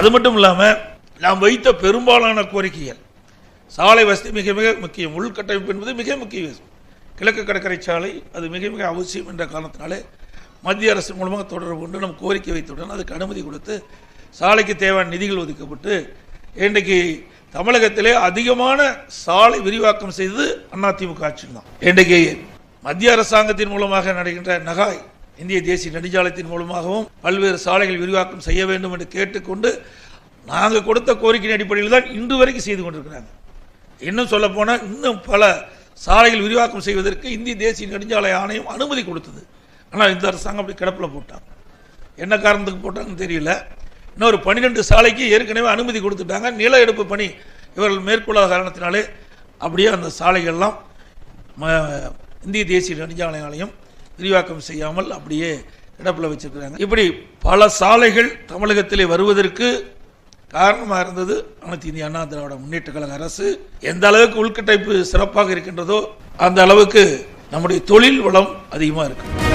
அது மட்டும் இல்லாமல் நாம் வைத்த பெரும்பாலான கோரிக்கைகள் சாலை வசதி மிக மிக முக்கியம் உள்கட்டமைப்பு என்பது மிக முக்கிய கிழக்கு கடற்கரை சாலை அது மிக மிக அவசியம் என்ற காரணத்தினாலே மத்திய அரசு மூலமாக தொடர்பு கொண்டு நம் கோரிக்கை வைத்தவுடன் அதுக்கு அனுமதி கொடுத்து சாலைக்கு தேவையான நிதிகள் ஒதுக்கப்பட்டு இன்றைக்கு தமிழகத்திலே அதிகமான சாலை விரிவாக்கம் செய்தது அதிமுக ஆட்சி தான் இன்றைக்கு மத்திய அரசாங்கத்தின் மூலமாக நடக்கின்ற நகாய் இந்திய தேசிய நெடுஞ்சாலையத்தின் மூலமாகவும் பல்வேறு சாலைகள் விரிவாக்கம் செய்ய வேண்டும் என்று கேட்டுக்கொண்டு நாங்கள் கொடுத்த கோரிக்கையின் அடிப்படையில் தான் இன்று வரைக்கும் செய்து கொண்டிருக்கிறாங்க. இன்னும் சொல்ல போனால் இன்னும் பல சாலைகள் விரிவாக்கம் செய்வதற்கு இந்திய தேசிய நெடுஞ்சாலை ஆணையம் அனுமதி கொடுத்தது. ஆனால் இந்த அரசாங்கம் அப்படி கிடப்பில் போட்டாங்க. என்ன காரணத்துக்கு போட்டாங்கன்னு தெரியல. இன்னொரு பன்னிரெண்டு சாலைக்கு ஏற்கனவே அனுமதி கொடுத்துட்டாங்க. நில எடுப்பு பணி இவர்கள் மேற்கொள்ளாத காரணத்தினாலே அப்படியே அந்த சாலைகள்லாம் ம- இந்திய தேசிய நெடுஞ்சாலை ஆணையம் விரிவாக்கம் செய்யாமல் அப்படியே கிடப்பில் வச்சிருக்கிறாங்க. இப்படி பல சாலைகள் தமிழகத்திலே வருவதற்கு காரணமாக இருந்தது அனைத்து இந்திய அண்ணா திராவிட முன்னேற்ற கழக அரசு. எந்த அளவுக்கு உள்கட்டமைப்பு சிறப்பாக இருக்கின்றதோ அந்த அளவுக்கு நம்முடைய தொழில் வளம் அதிகமாக இருக்குது